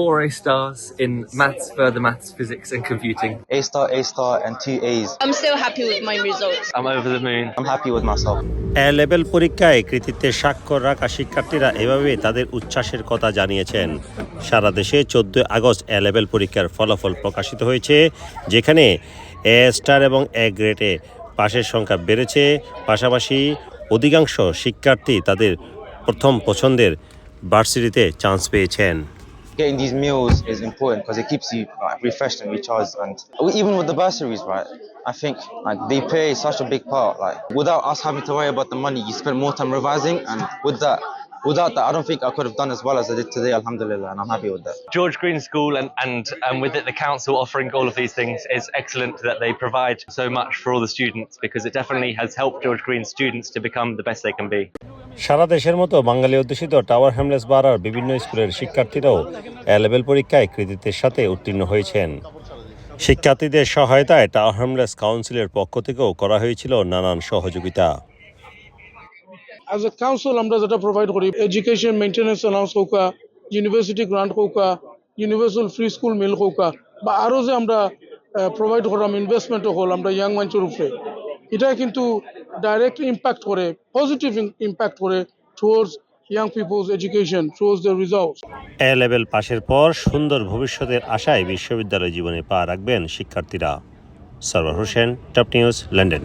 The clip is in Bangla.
Four A stars in maths, further maths, physics, and computing. A star, A star, and two A's. I'm still happy with my results. I'm over the moon. I'm happy with myself. A level পরীক্ষায় কৃতিত্বের স্বাক্ষর রাখা শিক্ষার্থীরা এভাবে তাদের উচ্ছ্বাসের কথা জানিয়েছেন সারা দেশে চোদ্দই আগস্ট এ লেভেল পরীক্ষার ফলাফল প্রকাশিত হয়েছে যেখানে এ স্টার এবং এ গ্রেডে পাশের সংখ্যা বেড়েছে পাশাপাশি অধিকাংশ শিক্ষার্থী তাদের প্রথম পছন্দের ভার্সিটিতে চান্স পেয়েছেন Getting these meals is important because it keeps you like, refreshed and recharged. And even with the bursaries, right? I think like they play such a big part. Like without us having to worry about the money, you spend more time revising, and with that, without that, I don't think I could have done as well as I did today. Alhamdulillah, and I'm happy with that. George Green School and, and, and with it the council offering all of these things is excellent that they provide so much for all the students because it definitely has helped George Green students to become the best they can be. সারা দেশের মতো বাঙালি অধ্যুষিত টাওয়ার হ্যামলেস বাড়ার বিভিন্ন স্কুলের শিক্ষার্থীরাও লেভেল পরীক্ষায় কৃতিত্বের সাথে উত্তীর্ণ হয়েছেন। শিক্ষার্থীদের সহায়তায় টাওয়ার হ্যামলেস কাউন্সিলের পক্ষ থেকেও করা হয়েছিল নানান সহযোগিতা। অ্যাজ এ কাউন্সিল আমরা যেটা প্রোভাইড করি এডুকেশন মেইনটেনেন্স অ্যালাউন্স হোকা ইউনিভার্সিটি গ্রান্ট হোকা ইউনিভার্সাল ফ্রি স্কুল মিল হোকা বা আরও যে আমরা প্রোভাইড করলাম ইনভেস্টমেন্ট হল আমরা ইয়াং মানুষের উপরে। এটা কিন্তু ডাইরেক্ট ইম্প্যাক্ট করে পজিটিভ ইম্প্যাক্ট করে towards young peoples education towards the results A level পাশের পর সুন্দর ভবিষ্যতের আশায় বিশ্ববিদ্যালয় জীবনে পা রাখবেন শিক্ষার্থীরা। Sarwar Hossain top news London